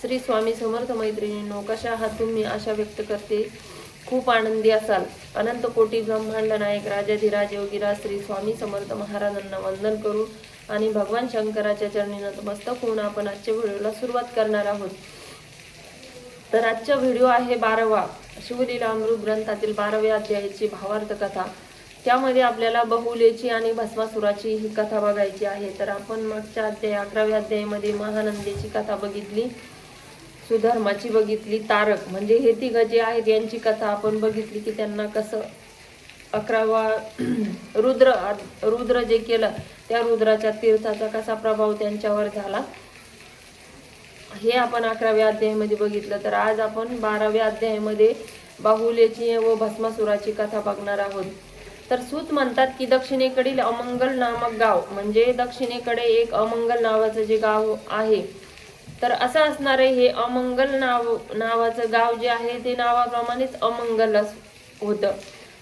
श्री स्वामी समर्थ मैत्रिणींनो कशा आहात तुम्ही? आशा व्यक्त करते. खूप आनंदी असाल. अनंत कोटी ब्रह्मांड नायक राजाधिराज योगीराज श्री स्वामी समर्थ महाराजांना वंदन करू आणि भगवान शंकराच्या चरणी नतमस्तक होऊन आपण आजच्या व्हिडिओला सुरुवात करणार आहोत. तर आजचा व्हिडिओ आहे बारावा. शिवलीला अमृत ग्रंथातील बाराव्या अध्यायाची भावार्थ कथा. त्यामध्ये आपल्याला बहुलेची आणि भस्मासुराची ही कथा बघायची आहे. तर आपण मागच्या अध्याय अकराव्या अध्यायामध्ये महानंदेची कथा बघितली. सुधर्माची बघितली तारक. म्हणजे हे तिघ जे आहेत यांची कथा आपण बघितली की त्यांना कसं अकरावा रुद्र रुद्र जे केलं त्या रुद्राच्या तीर्थाचा कसा प्रभाव त्यांच्यावर झाला. हे आपण अकराव्या अध्यायामध्ये बघितलं. तर आज आपण बाराव्या अध्यायामध्ये बाहुलेची व भस्मासुराची कथा बघणार आहोत. तर सूत म्हणतात की दक्षिणेकडील अमंगल नामक गाव म्हणजे दक्षिणेकडे एक अमंगल नावाचं जे गाव आहे तर असं असणार आहे हे अमंगल नाव नावाचं गाव जे आहे ते नावाप्रमाणेच अमंगल अस- होतं.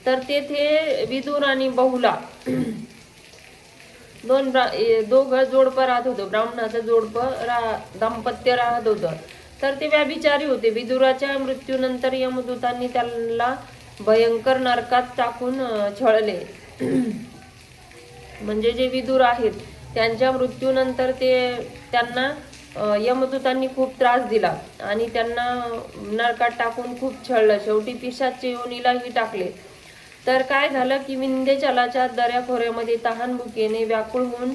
तर तेथे विदुर आणि बहुला दोन ब्रा दोघं जोडपं राहत होतं. ब्राह्मणाचं जोडपं रा दाम्पत्य राहत होतं. तर ते व्याभिचारी होते. विदुराच्या मृत्यूनंतर यमदूतांनी त्याला भयंकर नरकात टाकून छळले. म्हणजे जे विदुर आहेत त्यांच्या मृत्यूनंतर ते त्यांना यमदूतांनी खूप त्रास दिला आणि त्यांना नरकात टाकून खूप छळलं. शेवटी पिशाचे योनीलाही टाकले. तर काय झालं की विंध्यचलाच्या दऱ्याखोऱ्यामध्ये तहान भुकेने व्याकुळ होऊन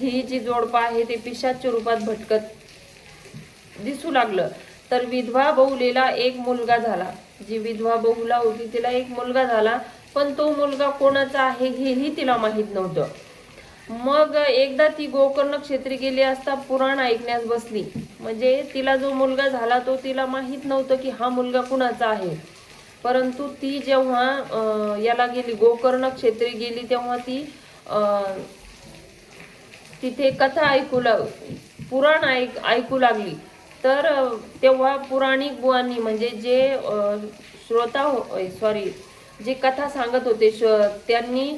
ही जी जोडपा आहे ते पिशाच्या रूपात भटकत दिसू लागलं. तर विधवा बहुलेला एक मुलगा झाला. जी विधवा बहुला होती तिला एक मुलगा झाला. पण तो मुलगा कोणाचा आहे हेही तिला माहीत नव्हतं. मग एकदा ती गोकर्ण क्षेत्री गेली असता पुराण ऐकण्यास बसली. म्हणजे तिला जो मुलगा झाला तो तिला माहीत नव्हतं की हा मुलगा कुणाचा आहे. परंतु ती जेव्हा याला गेली गोकर्ण क्षेत्री गेली तेव्हा ती तिथे कथा ऐकू लाग पुराण ऐक ऐकू लागली. तर तेव्हा पुराणिक बुवांनी म्हणजे जे श्रोता हो, श्रोता सॉरी जे कथा सांगत होते श- त्यांनी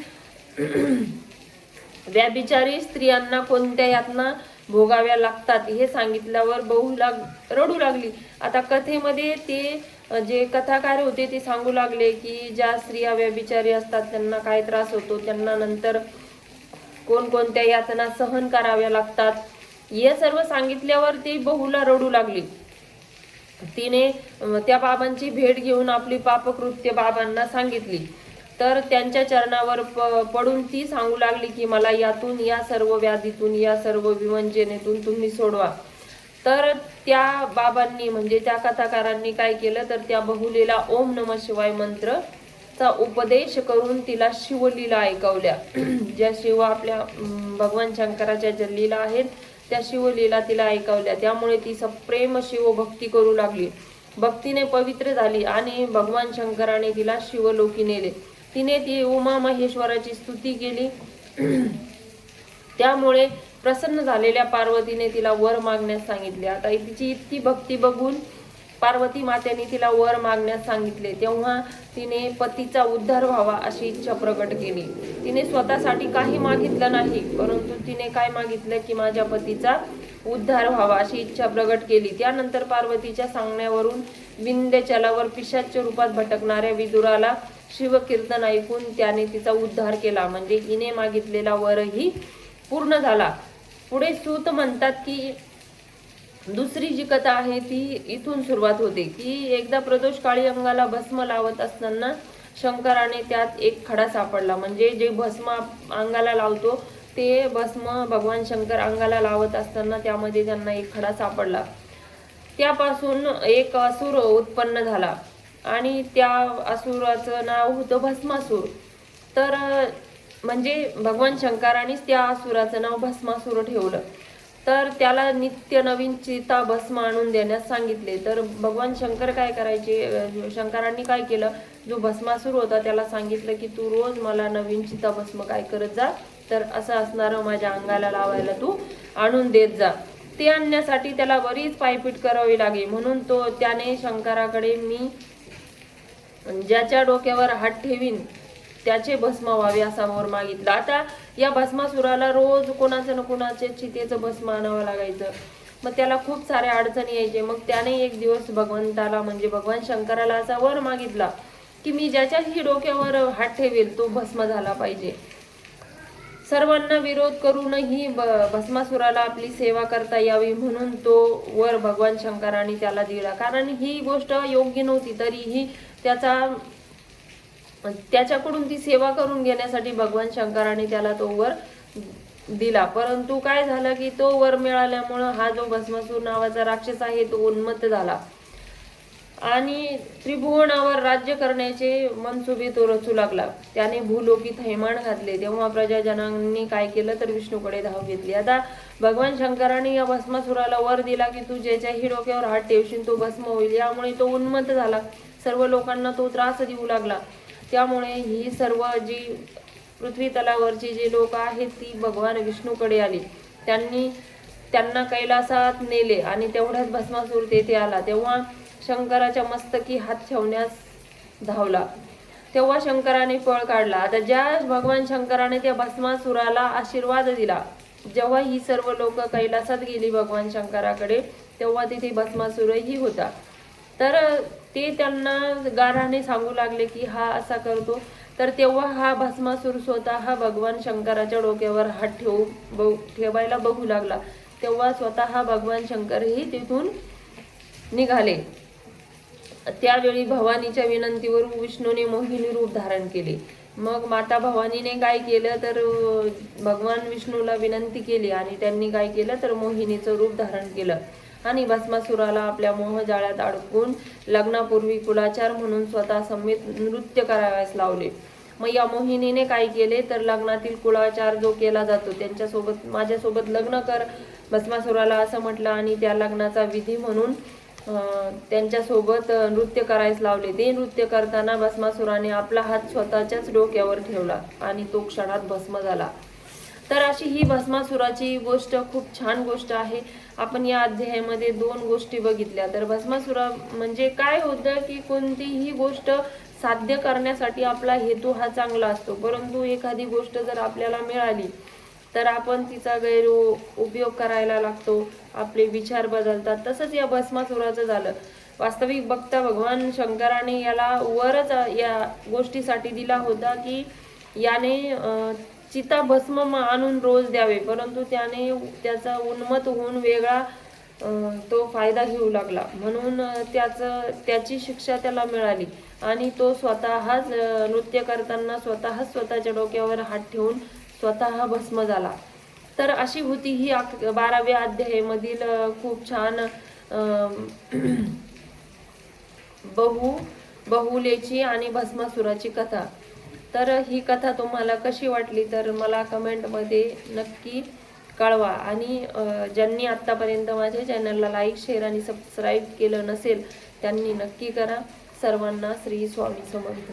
व्याभिचारी स्त्रियांना कोणत्या यातना भोगाव्या लागतात हे सांगितल्यावर बहुला रडू लागली. आता कथेमध्ये ते जे कथाकार होते ते सांगू लागले की ज्या स्त्रिया व्याभिचारी असतात त्यांना काय त्रास होतो त्यांना नंतर कोणकोणत्या यातना सहन कराव्या लागतात हे सर्व सांगितल्यावर ती बहुला रडू लागली. तिने त्या बाबांची भेट घेऊन आपली पापकृत्य बाबांना सांगितली. तर त्यांच्या चरणावर प- पडून ती सांगू लागली की मला यातून या सर्व व्याधीतून या सर्व विवंजनेतून तुम्ही सोडवा. तर त्या बाबांनी म्हणजे त्या कथाकारांनी काय केलं? तर त्या बहुलीला ओम नम शिवाय मंत्र चा उपदेश करून तिला शिवलीला ऐकवल्या. ज्या शिव आपल्या भगवान शंकराच्या ज्या लीला आहेत त्या शिवलीला तिला ऐकवल्या. त्यामुळे ती सप्रेम शिव भक्ती करू लागली. भक्तीने पवित्र झाली आणि भगवान शंकराने तिला शिवलोकी नेले. तिने ती उमा महेश्वराची स्तुती केली. त्यामुळे प्रसन्न झालेल्या पार्वतीने तिला वर मागण्यास सांगितले. आता तिची इतकी भक्ती बघून पार्वती मातेने तिला वर मागण्यास सांगितले. तेव्हा तिने पतीचा उद्धार व्हावा अशी इच्छा प्रकट केली. तिने स्वतःसाठी काही मागितलं नाही परंतु तिने काय मागितलं की माझ्या पतीचा उद्धार व्हावा अशी इच्छा प्रकट केली. त्यानंतर पार्वतीच्या सांगण्यावरून विंध्यचलावर पिशाच्या रूपात भटकणाऱ्या विदुराला शिवकीर्तन ऐकून त्याने तिचा उद्धार केला. म्हणजे हिने मागितलेला वरही पूर्ण झाला. पुढे सूत म्हणतात की दुसरी जी कथा आहे ती इथून सुरुवात होते. की एकदा प्रदोष काळी अंगाला भस्म लावत असताना शंकराने त्यात एक खडा सापडला. म्हणजे जे भस्म अंगाला लावतो ते भस्म भगवान शंकर अंगाला लावत असताना त्यामध्ये त्यांना एक खडा सापडला. त्यापासून एक असुर उत्पन्न झाला. आणि त्या असुराचं नाव होतं भस्मासूर. तर म्हणजे भगवान शंकरानेच त्या असुराचं नाव भस्मासूर ठेवलं. तर त्याला नित्य नवीन चिता भस्म आणून देण्यास सांगितले. तर भगवान शंकर काय करायचे? शंकरांनी काय केलं? जो भस्मासूर होता त्याला सांगितलं की तू रोज मला नवीन चिता भस्म काय करत जा. तर असं असणारं माझ्या अंगाला लावायला तू आणून देत जा. ते आणण्यासाठी त्याला बरीच पायपीट करावी लागे म्हणून तो त्याने शंकराकडे मी ज्याच्या डोक्यावर हात ठेवीन त्याचे भस्म व्हावे असा वर मागितला. आता या भस्मासुराला रोज कोणाचं ना कोणाचे चितेचं भस्म आणावं लागायचं. मग त्याला खूप साऱ्या अडचणी यायचे. मग त्याने एक दिवस भगवंताला म्हणजे भगवान शंकराला असा वर मागितला की मी ज्याच्याही डोक्यावर हात ठेवेल तो भस्म झाला पाहिजे. सर्वांना विरोध करूनही ब- भस्मासुराला आपली सेवा करता यावी म्हणून तो वर भगवान शंकराने त्याला दिला. कारण ही गोष्ट योग्य नव्हती तरीही त्याचा त्याच्याकडून ती सेवा करून घेण्यासाठी भगवान शंकराने त्याला तो वर दिला. परंतु काय झालं की तो वर मिळाल्यामुळं हा जो भस्मासूर नावाचा राक्षस आहे तो उन्मत्त झाला. आणि त्रिभुवनावर राज्य करण्याचे मनसुबे तो रचू लागला. त्याने भूलोकी थैमान घातले. तेव्हा प्रजाजनांनी काय केलं तर विष्णूकडे धाव घेतली. आता भगवान शंकराने या भस्मासुराला वर दिला की तू ज्याच्याही डोक्यावर हात ठेवशील तो भस्म होईल. यामुळे तो उन्मत्त झाला. सर्व लोकांना तो त्रास देऊ लागला. त्यामुळे ही सर्व जी पृथ्वी तलावरची जी लोक आहेत ती भगवान विष्णूकडे आली. त्यांनी त्यांना कैलासात नेले आणि तेवढ्याच भस्मासूर तेथे आला. तेव्हा शंकराच्या मस्तकी हात ठेवण्यास धावला. तेव्हा शंकराने पळ काढला. आता ज्या भगवान शंकराने त्या भस्मासुराला आशीर्वाद दिला जेव्हा ही सर्व लोक कैलासात गेली भगवान शंकराकडे तेव्हा तिथे भस्मासुरही होता. तर ते त्यांना गाराने सांगू लागले की हा असा करतो. तर तेव्हा हा भस्मासूर स्वतः भगवान शंकराच्या डोक्यावर हात ठेवू बघ ठेवायला बघू लागला. तेव्हा स्वतः भगवान शंकरही तिथून निघाले. त्यावेळी भवानीच्या विनंतीवर विष्णूने मोहिनी रूप धारण केले. मग माता भवानीने काय केलं तर भगवान विष्णूला विनंती केली आणि त्यांनी काय केलं तर मोहिनीचं रूप धारण केलं. आणि भस्मासुराला आपल्या मोहजाळ्यात अडकून लग्नापूर्वी कुलाचार म्हणून स्वतः समेत नृत्य करावयास लावले. मग या मोहिनीने काय केले? तर लग्नातील कुळाचार जो केला जातो त्यांच्यासोबत माझ्यासोबत लग्न कर भस्मासुराला असं म्हटलं आणि त्या लग्नाचा विधी म्हणून त्यांच्यासोबत नृत्य करायस लावले. ते नृत्य करताना भस्मासुराने आपला हात स्वतःच्याच डोक्यावर ठेवला आणि तो क्षणात भस्म झाला. तर अशी ही भस्मासुराची गोष्ट खूप छान गोष्ट आहे. आपण या अध्यायामध्ये दोन गोष्टी बघितल्या. तर भस्मासुरा म्हणजे काय होतं की कोणतीही गोष्ट साध्य करण्यासाठी आपला हेतू हा चांगला असतो. परंतु एखादी गोष्ट जर आपल्याला मिळाली तर आपण तिचा गैर उपयोग करायला लागतो. आपले विचार बदलतात. तसंच या भस्मासुराचं झालं. वास्तविक बघता भगवान शंकराने याला वरच या गोष्टीसाठी दिला होता की याने चिता भस्म आणून रोज द्यावे. परंतु त्याने त्याचा उन्मत होऊन वेगळा तो फायदा घेऊ लागला. म्हणून त्याचं त्याची शिक्षा त्याला मिळाली. आणि तो स्वतःच नृत्य करताना स्वतःच स्वतःच्या डोक्यावर हात ठेवून स्वतः भस्म झाला. तर अशी होती ही अक- बाराव्या अध्यायामधील खूप छान बहु बहुलेची आणि भस्मासुराची कथा. तर ही कथा तुम्हाला कशी वाटली तर मला कमेंटमध्ये नक्की कळवा. आणि ज्यांनी आत्तापर्यंत माझ्या चॅनलला लाईक शेअर आणि सबस्क्राईब केलं नसेल त्यांनी नक्की करा. सर्वांना श्री स्वामी समर्थ.